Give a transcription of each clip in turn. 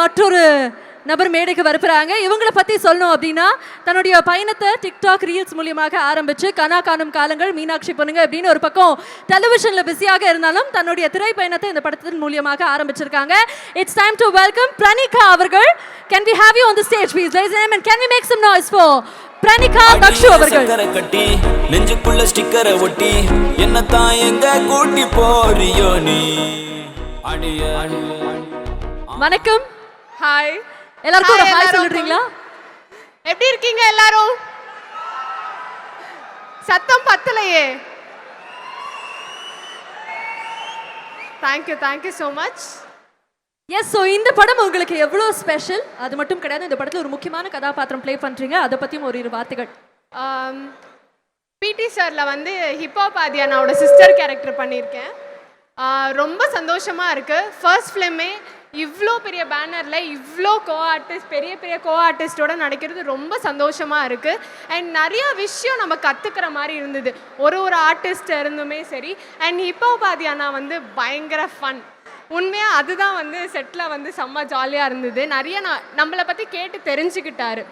மற்றொரு நபர் மேடைக்கு வரப்புறாங்க இவங்கள பத்தி சொல்லணும் அப்படின்னா தன்னுடைய பயணத்தை டிக்டாக் ரீல்ஸ் மூலியமாக ஆரம்பிச்சு கனா காணும் காலங்கள் மீனாட்சி பொண்ணுங்க அப்படின்னு ஒரு பக்கம் டெலிவிஷன்ல பிஸியாக இருந்தாலும் தன்னுடைய திரை பயணத்தை இந்த படத்தின் மூலியமாக ஆரம்பிச்சிருக்காங்க. It's time to welcome Pranika அவர்கள். Can we have you on the stage please ladies and can we make some noise for Pranika Dakshu அவர்கள்? கட்டி நெஞ்சுக்குள்ள ஸ்டிக்கரை ஒட்டி என்னத்தான் எங்க கூட்டி போறியோ நீ? அடிய. வணக்கம். ஹாய் எல்லாருக்கும் ஒரு ஹாய். சொல்லிடுறீங்களா? எப்படி இருக்கீங்க எல்லாரும்? சத்தம் பத்தலையே. Thank you thank you so much yes so இந்த படம் உங்களுக்கு எவ்வளோ ஸ்பெஷல் அது மட்டும் கிடையாது இந்த படத்தில் ஒரு முக்கியமான கதாபாத்திரம் ப்ளே பண்ணுறீங்க அதை பற்றியும் ஒரு இரு வார்த்தைகள். பிடி சாரில் வந்து ஹிப்ஹாப் ஆதியானாவோட சிஸ்டர் கேரக்டர் பண்ணியிருக்கேன். ரொம்ப சந்தோஷமாக இருக்குது ஃபர்ஸ்ட் ஃபிலிமே இவ்வளோ பெரிய பேனரில் இவ்வளோ கோ ஆர்டிஸ்ட் பெரிய பெரிய கோ ஆர்டிஸ்டோட நடிக்கிறது ரொம்ப சந்தோஷமாக இருக்குது அண்ட் நிறையா விஷயம் நம்ம கற்றுக்கிற மாதிரி இருந்தது. ஒரு ஒரு ஆர்டிஸ்ட் இருந்துமே சரி. அண்ட் இப்போ பாதியானா வந்து பயங்கர ஃபன் உண்மையாக அதுதான் வந்து செட்டில் வந்து செம்ம ஜாலியாக இருந்தது. நிறைய நான் நம்மளை பற்றி கேட்டு தெரிஞ்சுக்கிட்டாரு.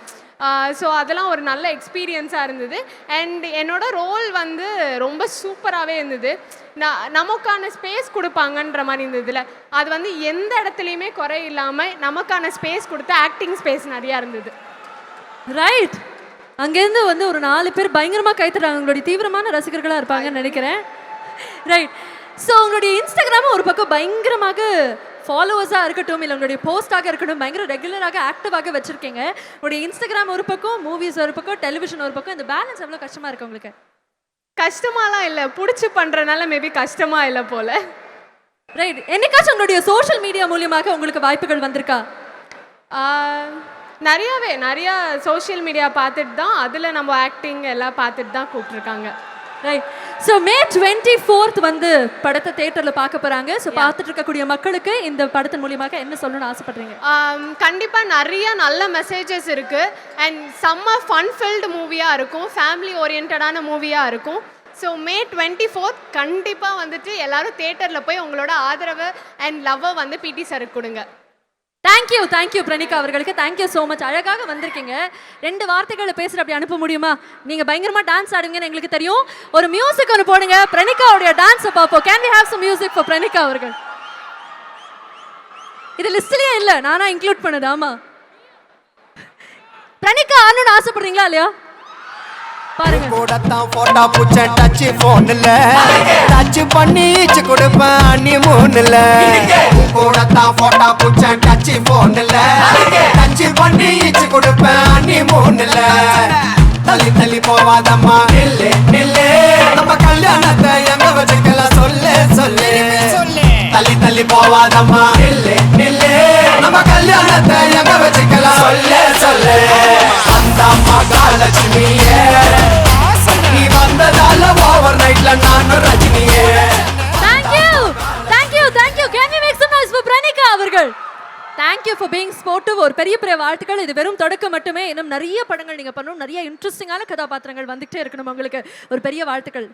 ஸோ அதெல்லாம் ஒரு நல்ல எக்ஸ்பீரியன்ஸாக இருந்தது. அண்ட் என்னோட ரோல் வந்து ரொம்ப சூப்பராகவே இருந்தது. நான் நமக்கான ஸ்பேஸ் கொடுப்பாங்கன்ற மாதிரி இருந்ததுல அது வந்து எந்த இடத்துலையுமே குறை இல்லாமல் நமக்கான ஸ்பேஸ் கொடுத்து ஆக்டிங் ஸ்பேஸ் நிறையா இருந்தது. ரைட் அங்கேருந்து வந்து ஒரு நாலு பேர் பயங்கரமாக கைத்துறாங்க உங்களுடைய தீவிரமான ரசிகர்களாக இருப்பாங்கன்னு நினைக்கிறேன். ரைட் ஸோ உங்களுடைய இன்ஸ்டாகிராம் ஒரு பக்கம் பயங்கரமாக ஃபாலோவர்ஸாக இருக்கட்டும் இல்லை உங்களுடைய போஸ்டாக இருக்கட்டும் பயங்கர ரெகுலராக ஆக்டிவாக வச்சுருக்கீங்க. உங்களுடைய இன்ஸ்டாகிராம் ஒரு பக்கம் மூவிஸ் ஒரு பக்கம் டெலிவிஷன் ஒரு பக்கம் இந்த பேலன்ஸ் எவ்வளோ கஷ்டமாக இருக்கு உங்களுக்கு? கஷ்டமாலாம் இல்லை. பிடிச்சி பண்ணுறனால மேபி கஷ்டமாக இல்லை போல். ரைட் என்னைக்காச்சும் உங்களுடைய சோஷியல் மீடியா மூலியமாக உங்களுக்கு வாய்ப்புகள் வந்திருக்கா? நிறையாவே. நிறையா சோஷியல் மீடியா பார்த்துட்டு தான் அதில் நம்ம ஆக்டிங் எல்லாம் பார்த்துட்டு தான் கூப்பிட்ருக்காங்க right so May twenty fourth வந்து படத்தை தேட்டரில் பார்க்க போகிறாங்க ஸோ பார்த்துட்டு இருக்கக்கூடிய மக்களுக்கு இந்த படத்தின் மூலியமாக என்ன சொல்லணும்னு ஆசைப்படுறீங்க? கண்டிப்பாக நிறைய நல்ல மெசேஜஸ் இருக்குது அண்ட் செம்ம ஃபன் ஃபில்டு மூவியாக இருக்கும். ஃபேமிலி ஓரியன்டான மூவியாக இருக்கும். ஸோ மே டுவெண்ட்டி ஃபோர்த் கண்டிப்பாக வந்துட்டு எல்லாரும் தேட்டரில் போய் உங்களோட ஆதரவு அண்ட் லவ்வை வந்து பிடி சருக்கு கொடுங்க. தேங்க்யூ தேங்க்யூ பிரணிகா அவர்களுக்கு. தேங்க்யூ ஸோ மச் அழகாக வந்திருக்கீங்க. ரெண்டு வார்த்தைகளை பேசுகிற அப்படி அனுப்ப முடியுமா? நீங்கள் பயங்கரமாக டான்ஸ் ஆடுவீங்கன்னு எங்களுக்கு தெரியும். ஒரு மியூசிக் ஒன்று போடுங்க. பிரணிகாவுடைய டான்ஸை பார்ப்போம். Can we have some music for Pranika அவர்கள்? இது லிஸ்ட்லேயே இல்லை. நானா இன்க்ளூட் பண்ணுது ஆமாம் பிரணிகா ஆடணும்னு ஆசைப்படுறீங்களா இல்லையா? கூடத்தான் போட்டா பூச்ச டச் போன்ல டச் பண்ணி ஈச்சு கொடுப்பேன் அண்ணி மூணுல கூடத்தான் போட்டா பூச்ச டச் போன்ல டச் பண்ணி ஈச்சு கொடுப்பேன் அண்ணி மூணுல தள்ளி தள்ளி போவாதம்மா. நில்லு நில்லு. நம்ம கல்யாணத்தை எங்க வச்சுக்கலாம் சொல்லு சொல்லு. தள்ளி தள்ளி போவாதம்மா. நில்லு நில்லு. நம்ம கல்யாணத்தை எங்க வச்சுக்கலாம் சொல்லு சொல்லு. அந்த மகாலட்சுமியே தேங்க்யூ ஃபார் பீங் ஸ்போர்ட்டிவ் ஒரு பெரிய பெரிய வாழ்த்துக்கள். இது வெறும் தொடக்கம் மட்டுமே. இன்னும் நிறைய படங்கள் நீங்கள் பண்ணணும். நிறைய இன்ட்ரெஸ்டிங்கான கதாபாத்திரங்கள் வந்துகிட்டே இருக்கணும். உங்களுக்கு ஒரு பெரிய வாழ்த்துக்கள்.